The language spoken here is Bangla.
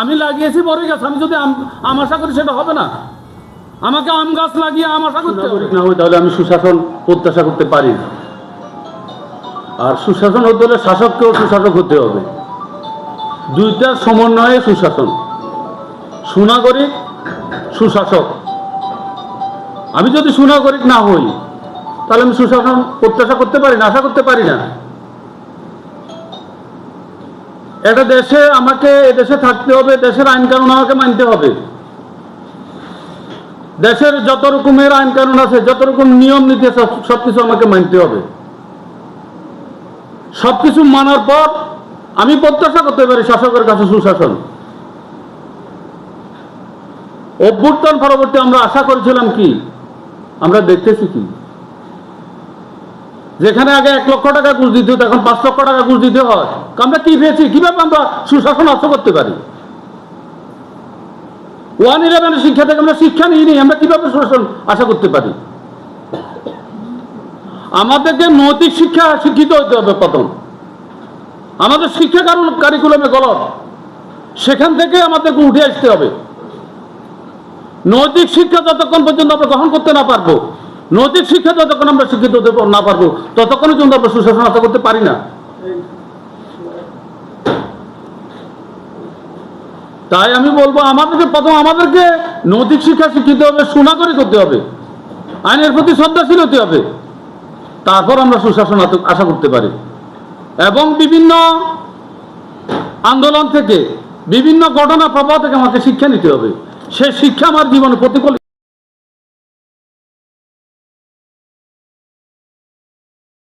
আমি লাগিয়েছি বড় গাছ, আমি যদি আম আশা করি সেটা হবে না। আমাকে আম গাছ লাগিয়ে আম আশা করতে হবে। তাহলে আমি সুশাসন প্রত্যাশা করতে পারি আর সুশাসন হতে হলে শাসককেও সুশাসক হতে হবে। দুইটার সমন্বয়ে সুশাসন। সুনাগরিক, সুশাসক। আমি যদি সুনাগরিক না হই, তাহলে আমি সুশাসন প্রত্যাশা করতে পারি না, আশা করতে পারি না। একটা দেশে, আমাকে এদেশে থাকতে হবে, দেশের আইন কানুন আমাকে মানতে হবে। দেশের যত রকমের আইন কানুন আছে, যত রকম নিয়ম নীতি আছে সবকিছু আমাকে মানতে হবে। সবকিছু মানার পর আমি প্রত্যাশা করতে পারি শাসকের কাছে সুশাসন। অভ্যুত্থান পরবর্তী আমরা আশা করেছিলাম কি? আমরা দেখতেছি কি? যেখানে আগে এক লক্ষ টাকা ঘুষ দিতে হতো, এখন পাঁচ লক্ষ টাকা ঘুষ দিতে হয়। আমরা কি পেয়েছি? কীভাবে আমরা সুশাসন আশা করতে পারি? ওয়ান ইলেভেনের শিক্ষা থেকে আমরা শিক্ষা নিই আমরা কীভাবে সুশাসন আশা করতে পারি? আমাদেরকে নৈতিক শিক্ষা শিক্ষিত হতে হবে প্রথম। আমাদের শিক্ষা কারণ কারিকুলামে গলত। সেখান থেকে আমাদেরকে উঠে আসতে হবে। নৈতিক শিক্ষা যতক্ষণ পর্যন্ত আমরা গ্রহণ করতে না পারব নৈতিক শিক্ষা যতক্ষণ আমরা শিক্ষিত হতে না পারব ততক্ষণ পর্যন্ত আমরা সুশাসন আশা করতে পারি না। তাই আমি বলব, আমাদেরকে প্রথম আমাদেরকে নৈতিক শিক্ষা শিক্ষিত হবে, সুনাগরিক করতে হবে। আইনের প্রতি শ্রদ্ধাশীল হতে হবে। তারপর আমরা সুশাসন আশা করতে পারি। এবং বিভিন্ন আন্দোলন থেকে, বিভিন্ন ঘটনা, প্রবাহ থেকে আমাকে শিক্ষা নিতে হবে। সে শিক্ষা আমার জীবনে প্রতিফলিত